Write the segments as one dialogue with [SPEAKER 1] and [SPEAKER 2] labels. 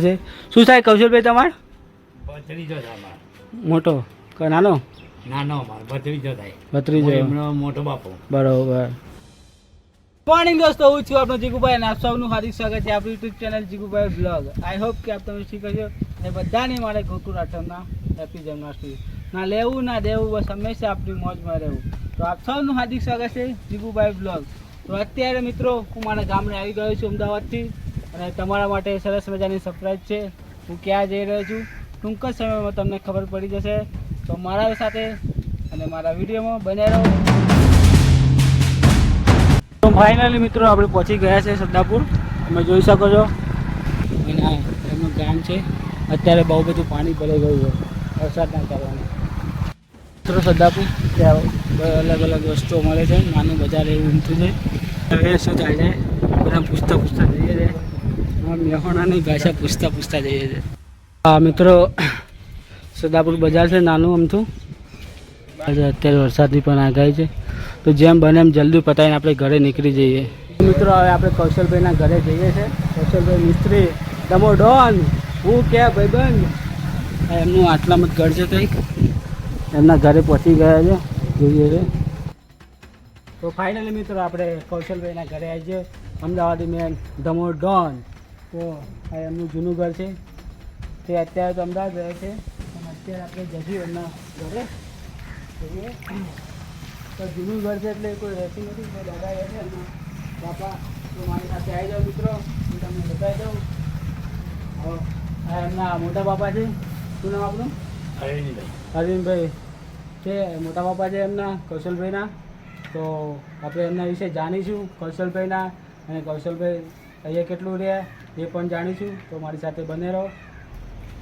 [SPEAKER 1] છે? શું થાય કૌશલભાઈ તમાર?
[SPEAKER 2] ભત્રીજો
[SPEAKER 1] મોટો. કે નાનો?
[SPEAKER 2] નાનો ભત્રીજો થાય.
[SPEAKER 1] ભત્રીજો.
[SPEAKER 2] એમનો મોટો બાપો.
[SPEAKER 1] બરોબર. મોર્નિંગ દોસ્તો હું છું આપણો જીગુભાઈ અને આપ સૌનું હાર્દિક સ્વાગત છે આપણી YouTube channel Jigubhai blog I hope કે આપ તમે શીખો છો અને બધાને મારે ગોકુળ આઠમના હેપી જન્માષ્ટમી. ના લેવું ના દેવું બસ હંમેશા આપણી મોજમાં રહેવું. તો આપ સૌનું હાર્દિક સ્વાગત છે જીગુભાઈ બ્લોગ તો અત્યારે મિત્રો હું મારા ગામડે આવી ગયો છું અમદાવાદથી. અને તમારા માટે સરસ મજાની સરપ્રાઈઝ છે. હું ક્યાં જઈ રહ્યો છું? ટૂંક જ સમયમાં તમને ખબર પડી જશે. તો મારા સાથે અને મારા વિડીયોમાં બને રહો. તો ફાઇનલી મિત્રો આપણે પહોંચી ગયા છે સદ્દાપુર તમે જોઈ શકો છો. અને એમનું ગામ છે. અત્યારે બહુ બધું પાણી ભરાઈ ગયું છે. વરસાદના કારણે. મિત્રો સદ્દાપુર ત્યાં અલગ અલગ વસ્તુઓ મળે છે. નાનું બજાર એવું ઊંચું છે. હવે શું થાય છે બધા પૂછતા પૂછતા જઈએ છે. મેહોણાની ભાષા પૂછતા પૂછતા જઈએ છે હા મિત્રો સદાપુર બજાર છે, નાનું અમથું અત્યારે વરસાદની પણ આગાહી છે. તો જેમ બને એમ જલ્દી પતાવીને આપણે ઘરે નીકળી જઈએ. મિત્રો, હવે આપણે કૌશલભાઈના ઘરે જઈએ છીએ કૌશલભાઈ મિસ્ત્રી તમો ડોન, હું કે ભાઈબંધ? આ એમનું આટલામાં જ ઘર છે કંઈક. એમના ઘરે પહોંચી ગયા છે. જોઈએ છે. તો ફાઇનલી મિત્રો, આપણે કૌશલભાઈના ઘરે આવી છે અમદાવાદી મેન ધમો ડોન. તો આ એમનું જૂનું ઘર છે. તે અત્યારે તો અમદાવાદ રહે છે. અને અત્યારે આપણે જશું એમના ઘરે તો જૂનું ઘર છે એટલે કોઈ રહેતું નથી. તો દાદા રહે છે એમના બાપા તો મારી સાથે આવી જાઓ મિત્રો. હું તમને બતાવી દઉં. હવે આ એમના મોટા બાપા છે. શું નામ આપણું
[SPEAKER 2] અરવિંદભાઈ
[SPEAKER 1] અરવિંદભાઈ છે મોટા બાપા છે એમના કૌશલભાઈના. તો આપણે એમના વિશે જાણીશું કૌશલભાઈના. અને કૌશલભાઈ અહીંયા કેટલું રહ્યા? એ પણ જાણીશું. તો મારી સાથે બને રહો.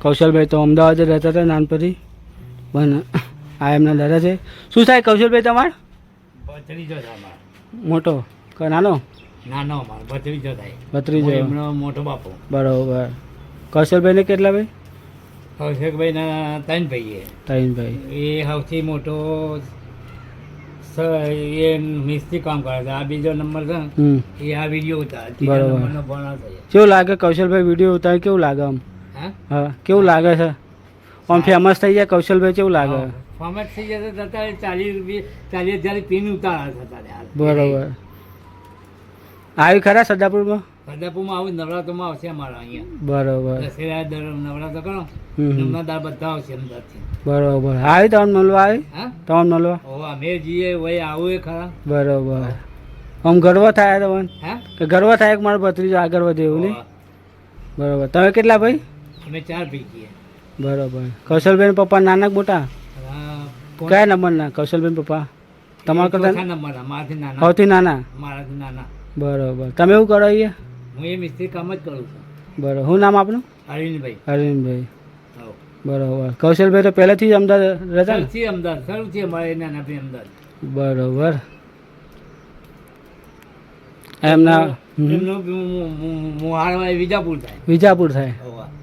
[SPEAKER 1] કૌશલભાઈ તો અમદાવાદ જ રહેતા હતા નાનપણથી. પણ આ એમના દાદા છે. શું થાય કૌશલભાઈ તમાર?
[SPEAKER 2] ભત્રીજો
[SPEAKER 1] મોટો. કે નાનો?
[SPEAKER 2] નાનો અમારો ભત્રીજો થાય.
[SPEAKER 1] ભત્રીજો.
[SPEAKER 2] એમનો મોટો બાપુ.
[SPEAKER 1] બરોબર. કૌશલભાઈને કેટલા ભાઈ?
[SPEAKER 2] કૌશિકભાઈ ના ત્રણ ભાઈ
[SPEAKER 1] ત્રણ ભાઈ.
[SPEAKER 2] એ સૌથી મોટો એ મિસ્ત્રી કામ કરે છે. આ બીજો નંબર છે ને, એ આ વીડિયો ઉતાર. ત્રીજા નંબરનો
[SPEAKER 1] કેવું લાગે? કૌશલભાઈ વીડિયો ઉતારે કેવું લાગે આમ?
[SPEAKER 2] હા?
[SPEAKER 1] કેવું લાગે છે? આમ ફેમસ થઈ જાય? કૌશલભાઈ કેવું લાગે?
[SPEAKER 2] ફેમસ થઈ જશે તો ચાલીસ રૂપિયા ચાલીસ હજાર પિન ઉતારા છે
[SPEAKER 1] બરોબર. આવી ખરા સદાપુરમાં?
[SPEAKER 2] સદાપુરમાં આવું નવરાત્રમાં આવશે અમારા અહીંયા.
[SPEAKER 1] બરોબર.
[SPEAKER 2] દશેરા દર નવરાત્ર કરો
[SPEAKER 1] હમ.
[SPEAKER 2] બધા આવશે અમદાવાદથી.
[SPEAKER 1] બરોબર. આવી તમને મળવા આવી?
[SPEAKER 2] હા?
[SPEAKER 1] તમને મળવા
[SPEAKER 2] ઓ અમે જઈએ વય આવું એ ખરા.
[SPEAKER 1] બરોબર. આમ ગર્વ થાય તમને?
[SPEAKER 2] હા?
[SPEAKER 1] કે ગર્વ થાય કે મારો ભત્રીજો આગળ વધે એવું નહીં. બરોબર. તમે કેટલા ભાઈ?
[SPEAKER 2] અમે ચાર ભાઈ છીએ.
[SPEAKER 1] બરોબર. કૌશલબેન પપ્પા નાના મોટા? કયા નંબરના? કૌશલબેન પપ્પા? તમારા કરતા સૌથી નાના?
[SPEAKER 2] મારાથી નાના.
[SPEAKER 1] બરોબર. તમે એવું કરો અહીંયા?
[SPEAKER 2] હું એ મિસ્ત્રી કામ જ કરું છું.
[SPEAKER 1] બરોબર. શું નામ આપનું?
[SPEAKER 2] અરવિંદભાઈ.
[SPEAKER 1] અરવિંદભાઈ. બરોબર. કૌશલભાઈ તો પહેલેથી જ અમદાવાદ રહેતા ને?
[SPEAKER 2] અમદાવાદ અમદાવાદ છે અમારે નાના ભાઈ અમદાવાદ.
[SPEAKER 1] બરોબર. એમના
[SPEAKER 2] વિજાપુર થાય.
[SPEAKER 1] વિજાપુર થાય.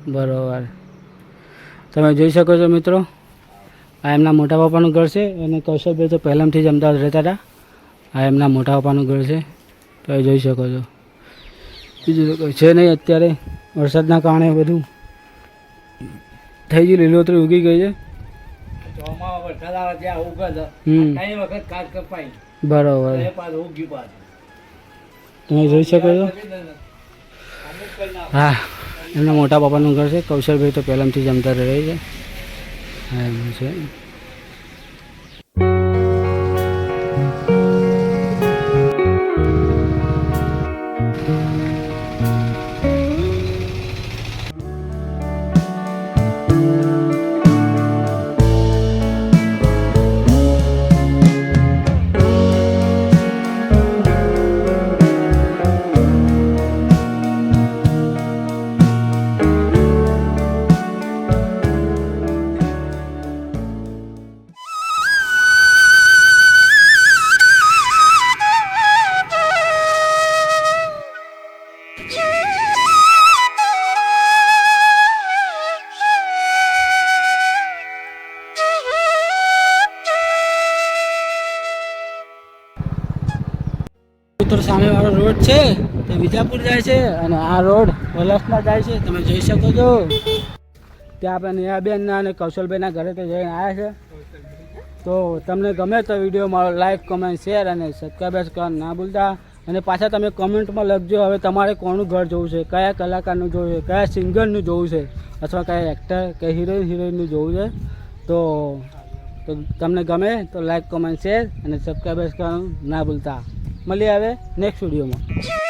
[SPEAKER 1] બરોબર. તમે જોઈ શકો છો મિત્રો આ એમના મોટા પપ્પાનું ઘર છે અને કૌશલભાઈ તો પહેલાંથી જ અમદાવાદ રહેતા હતા. આ એમના મોટા પપ્પાનું ઘર છે. તો જોઈ શકો છો. બીજું તો કંઈ છે નહીં અત્યારે વરસાદના કારણે બધું થઈ ગયું લીલોતરી ઉગી ગઈ છે. બરોબર. તમે જોઈ શકો છો? હા એમના મોટા પપ્પાનું ઘર છે. કૌશલભાઈ તો પહેલાંથી જ અમદાવાદ રહે છે. એમ છે. મિત્રો સામેવાળો રોડ છે, તે વિજાપુર જાય છે અને આ રોડ વલસમાં જાય છે. તમે જોઈ શકો છો. ત્યાં આપણે નેહાબેનના અને કૌશલભાઈના ઘરે તો જઈને આવ્યા છે. તો તમને ગમે તો વીડિયો મારો લાઈક, કમેન્ટ, શેર અને સબસ્ક્રાઈબ કરવાનું ના ભૂલતા. અને પાછા તમે કમેન્ટમાં લખજો, હવે તમારે કોનું ઘર જોવું છે? કયા કલાકારનું જોવું છે? કયા સિંગરનું જોવું છે? અથવા કયા એક્ટર કે હિરોઈન હિરોઈનનું જોવું છે? તો તો તમને ગમે તો લાઈક, કમેન્ટ, શેર અને સબસ્ક્રાઈબ કરવાનું ના ભૂલતા. મળીએ હવે નેક્સ્ટ વિડીયોમાં